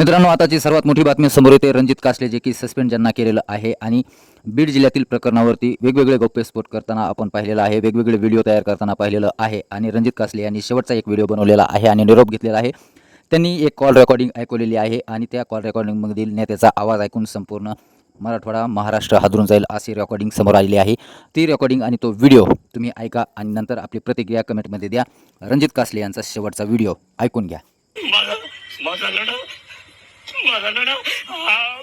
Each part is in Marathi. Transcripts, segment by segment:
मित्रांनो आताची सर्वात मोठी बातमी समोर येते रणजित कासले जे की सस्पेंड ज्यांना केलेलं आहे आणि बीड जिल्ह्यातील प्रकरणावरती वेगवेगळे गौप्यस्फोट करताना आपण पाहिलेला आहे वेगवेगळे व्हिडिओ तयार करताना पाहिलेलं आहे आणि रणजित कासले यांनी शेवटचा एक व्हिडिओ बनवलेला आहे आणि निरोप घेतलेला आहे. त्यांनी एक कॉल रेकॉर्डिंग ऐकवलेली आहे आणि त्या कॉल रेकॉर्डिंगमधील नेत्याचा आवाज ऐकून संपूर्ण मराठवाडा महाराष्ट्र हादरून जाईल अशी रेकॉर्डिंग समोर आलेली आहे. ती रेकॉर्डिंग आणि तो व्हिडिओ तुम्ही ऐका आणि नंतर आपली प्रतिक्रिया कमेंटमध्ये द्या. रणजित कासले यांचा शेवटचा व्हिडिओ ऐकून घ्या. माझा लढा हा.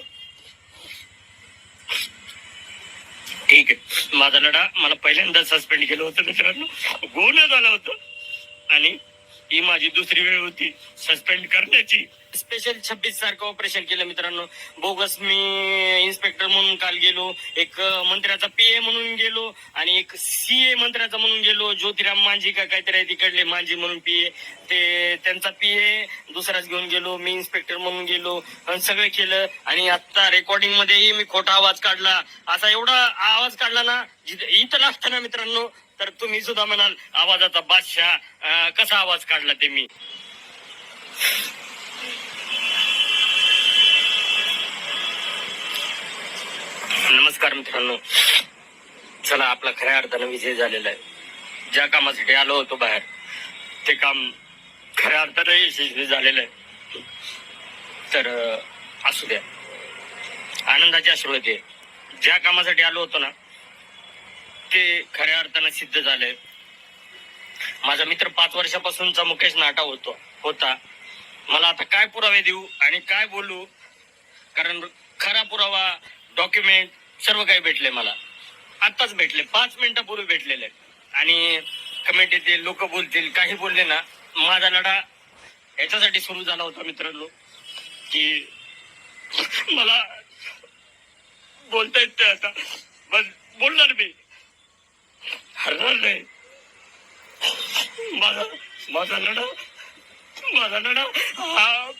ठीक आहे. माझा लढा मला पहिल्यांदा सस्पेंड केलं होतं मित्रांनो गुन्हा झाला होतं. आणि ही माझी दुसरी वेळ होती. सस्पेंड करण्याची. स्पेशल छब्बीस सारखं ऑपरेशन केलं मित्रांनो. बोगस मी इन्स्पेक्टर म्हणून काल गेलो. एक मंत्र्याचा मंत्र्याचा पीए म्हणून गेलो. आणि एक सीए मंत्र्याचा म्हणून गेलो. ज्योतिराम मांझी का काहीतरी आहे तिकडले मांझी म्हणून पीए ते त्यांचा पीए दुसराच घेऊन गेलो. मी इन्स्पेक्टर म्हणून गेलो. आणि सगळं केलं. आणि आता रेकॉर्डिंग मध्येही मी खोटा आवाज काढला. असा एवढा आवाज काढला ना जिथे इथं लागतं ना मित्रांनो तर तुम्ही सुद्धा म्हणाल आवाजाचा बादशाह कसा आवाज काढला ते मी? नमस्कार मित्रांनो. चला आपला खऱ्या अर्थानं विजय झालेला आहे. ज्या कामासाठी आलो होतो बाहेर ते काम खऱ्या अर्थानं यशस्वी झालेलं आहे. तर असू द्या. आनंदाची अश्रू ज्या कामासाठी आलो होतो ना ते खऱ्या अर्थानं सिद्ध झालंय. माझा मित्र पाच वर्षापासूनचा मुकेश नाटा होतो होता. मला आता काय पुरावे देऊ आणि काय बोलू? कारण खरा पुरावा डॉक्युमेंट सर्व काही भेटले मला. आत्ताच भेटले पाच मिनिटापूर्वी भेटलेले. आणि कमेंट येतील लोक बोलतील काही बोलले ना माझा लढा याच्यासाठी सुरू झाला होता मित्रांनो की मला बोलता येत आता बस बोलणार मी हरणार नाही माझा माझा लढा माझा लढा हा.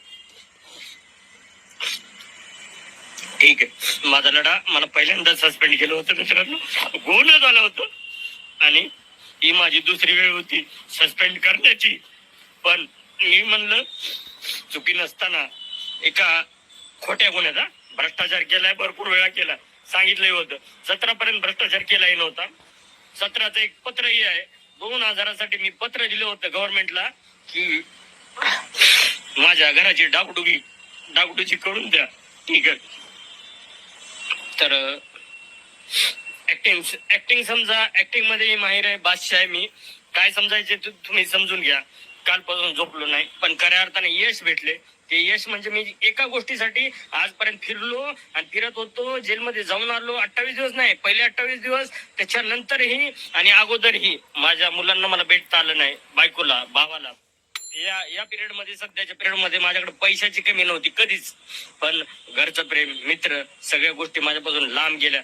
ठीक आहे. माझा लढा मला पहिल्यांदा सस्पेंड केलं होतं मित्रांनो. गुन्हा झाला होतं. आणि ही माझी दुसरी वेळ होती सस्पेंड करण्याची. पण मी म्हणलं चुकी नसताना एका खोट्या गुन्ह्याचा भ्रष्टाचार केलाय भरपूर वेळा केला सांगितलंही होतं. सतरा पर्यंत भ्रष्टाचार केलाही नव्हता. सतराचं एक पत्रही आहे. दोन हजारासाठी मी पत्र दिलं होतं गव्हर्नमेंटला की माझ्या घराची डागडुगी डागडुजी करून द्या. ठीक आहे. तर ऍक्टिंग ऍक्टिंग समजा ऍक्टिंगमध्ये माहिर आहे बादशाह आहे मी. काय समजायचे तुम्ही समजून घ्या. कालपासून झोपलो नाही पण खऱ्या अर्थाने यश भेटले. ते यश म्हणजे मी एका गोष्टीसाठी आजपर्यंत फिरलो आणि फिरत होतो जेलमध्ये जाऊन आलो. अठ्ठावीस दिवस नाही पहिले अठ्ठावीस दिवस त्याच्यानंतरही आणि अगोदरही माझ्या मुलांना मला भेटता आलं नाही बायकोला भावाला. या या पिरियडमध्ये सध्याच्या पिरियडमध्ये माझ्याकडे पैशाची कमी नव्हती कधीच. पण घरचं प्रेम मित्र सगळ्या गोष्टी माझ्यापासून लांब गेल्या.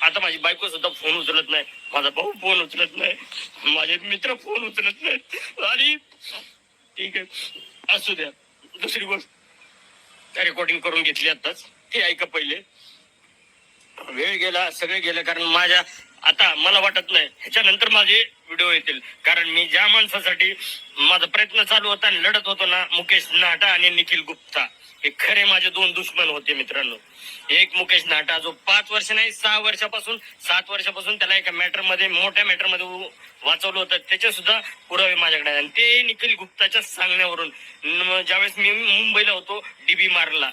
आता माझी बायको सुद्धा फोन उचलत नाही. माझा भाऊ फोन उचलत नाही. माझे मित्र फोन उचलत नाही. आणि ठीक आहे असू द्या. दुसरी गोष्ट. रेकॉर्डिंग करून घेतली आताच ते ऐका पहिले. वेळ गेला सगळे गेलं कारण माझ्या आता मला वाटत नाही ह्याच्यानंतर माझे व्हिडिओ येतील. कारण मी ज्या माणसासाठी माझा प्रयत्न चालू होता आणि लढत होतो ना मुकेश नाटा आणि निखिल गुप्ता. हे खरे माझे दोन दुश्मन होते मित्रांनो. एक मुकेश नाटा जो पाच वर्ष नाही सहा वर्षापासून सात वर्षापासून त्याला एका मॅटरमध्ये मोठ्या मॅटरमध्ये वाचवलं होतं. त्याचे सुद्धा पुरावे माझ्याकडे आणि ते निखिल गुप्ताच्या सांगण्यावरून ज्यावेळेस मी मुंबईला होतो डीबी मारला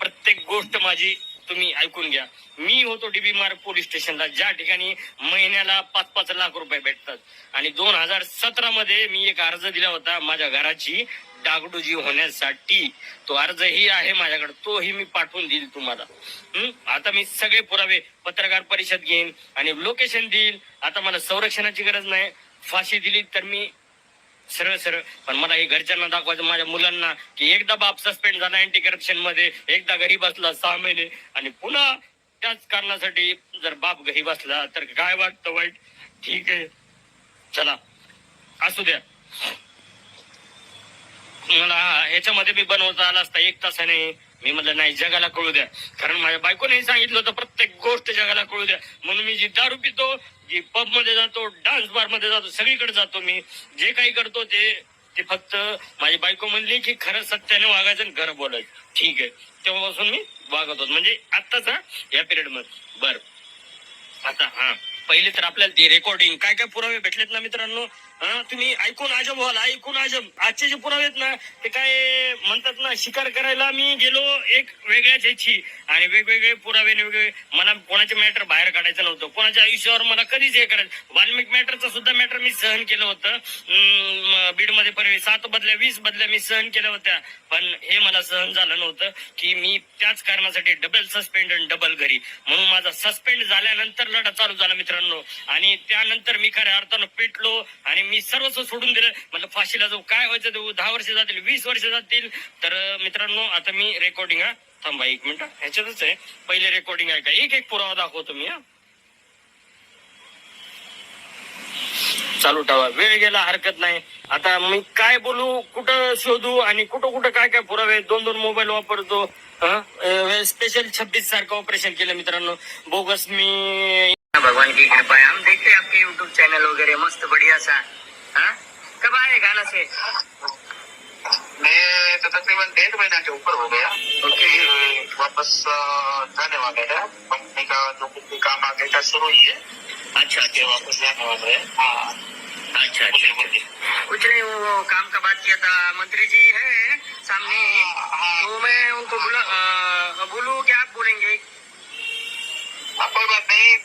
प्रत्येक गोष्ट माझी तुम्ही ऐकून घ्या. मी होतो डीबी मार्ग पोलीस स्टेशनला. ज्या ठिकाणी महिन्याला पाच पाच लाख रुपये भेटतात. आणि दोन हजार सतरा मध्ये मी एक अर्ज दिला होता माझ्या घराची. डागडुजी होण्यासाठी तो अर्जही आहे माझ्याकडे तोही मी पाठवून देईल तुम्हाला. आता मी सगळे पुरावे पत्रकार परिषद घेईन आणि लोकेशन देईल. आता मला संरक्षणाची गरज नाही. फाशी दिली तर मी सरळ सरळ पण मला हे घरच्यांना दाखवायचं माझ्या मुलांना की एकदा बाप सस्पेंड झाला अँटी करप्शनमध्ये एकदा घरी बसला सहा महिने आणि पुन्हा त्याच कारणासाठी जर बाप घरी बसला तर काय वाटतं वाईट? ठीक आहे. चला. असू द्या. मला ह्याच्यामध्ये मी बनवता आला असता एक तासाने. मी म्हणलं नाही जगाला कळू द्या. कारण माझ्या बायकोने सांगितलं होतं प्रत्येक गोष्ट जगाला कळू द्या. म्हणून मी जी दारू पितो जी पबमध्ये जातो डान्स बारमध्ये जातो सगळीकडे जातो मी. जे काही करतो ते ते फक्त माझी बायको म्हणली की खरं सत्याने वागायचं आणि खरं बोलायचं. ठीक आहे. तेव्हापासून मी वागत होतो. म्हणजे आत्ताच हा या पिरियडमध्ये. बर. आता हा. पहिले तर आपल्याला रेकॉर्डिंग काय काय पुरावे भेटलेत ना मित्रांनो? तुम्ही ऐकून अजब व्हाल ऐकून अजब आजचे जे पुरावे आहेत ना ते काय म्हणतात ना शिकार करायला मी गेलो एक वेगळ्याच ह्याची. आणि वेगवेगळे पुरावे वेगवेगळे मला कोणाचे मॅटर बाहेर काढायचं नव्हतं. कोणाच्या आयुष्यावर मला कधीच हे करायचं वाल्मिक मॅटरचं सुद्धा मॅटर मी सहन केलं होतं. बीडमध्ये सात बदल्या वीस बदल्या मी सहन केल्या होत्या. पण हे मला सहन झालं नव्हतं की मी त्याच कारणासाठी डबल सस्पेंड आणि डबल घरी. म्हणून माझा सस्पेंड झाल्यानंतर लढा चालू झाला मित्र ठरलो आणि त्यानंतर मी खऱ्या अर्थानं पेटलो आणि मी सर्वस्व सोडून दिलं. म्हणजे फाशीला जाऊ. काय व्हायचं ते? दहा वर्ष जातील वीस वर्ष जातील. तर मित्रांनो आता मी रेकॉर्डिंग हा थांबा एक मिनिट ह्याच्यातच आहे. पहिले रेकॉर्डिंग आहे का एक एक पुरावा दाखवतो मी हा. चालू ठेवा. वेळ गेला हरकत नाही. आता मी काय बोलू कुठं शोधू आणि कुठं कुठं काय काय पुरावे दोन दोन मोबाईल वापरतो. स्पेशल छब्बीस सारखं ऑपरेशन केलं मित्रांनो. बोगस मी भगवान की कृपा है। हम देखते हैं आपके यूट्यूब चैनल वगैरह मस्त बढ़िया सा। हाँ? कब आए गाना से? मैं तो तकरीबन डेढ़ महीना के ऊपर हो गया। ओके। वापस जाने वाले हैं। कंपनी का जो कुछ भी काम आगे का शुरू ही है। अच्छा अच्छा वापस जाने वाले हैं। हाँ। अच्छा अच्छा बोलिए कुछ नहीं वो काम का बात किया था। मंत्री जी है सामने। हाँ। तो मैं उनको बोला बोलूँ क्या आप बोलेंगे? कोई बात नहीं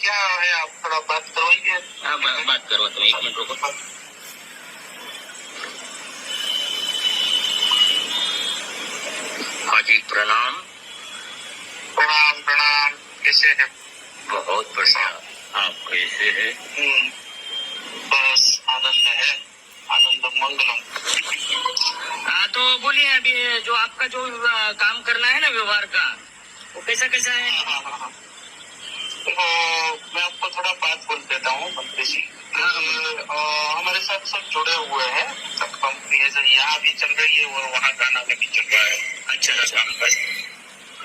क्या है आप थोड़ा बात करवाइए। हाँ, बा- बात करवा तुम एक मिनट रुको। हाँ जी प्रणाम। प्रणाम प्रणाम। कैसे है? बहुत बढ़िया। आप कैसे है? हम्म, बस आनंद है। आनंद मंगलम। हाँ तो बोलिए अभी जो आपका जो काम करना है ना व्यवहार का वो कैसा कैसा है हाँ, हाँ, हाँ। तो मैं आपको थोड़ा बात बोल देता हूँ मंत्री जी। हाँ। हमारे साथ सब जुड़े हुए हैं सब कंपनी है जो यहाँ भी चल रही है और वहाँ गाना में भी चल रहा है अच्छा काम पर।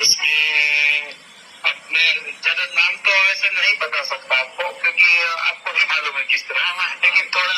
इसमें मैं ज़्यादा नाम तो वैसे नहीं बता सकता आपको क्योंकि आपको भी मालूम है किस तरह। लेकिन थोड़ा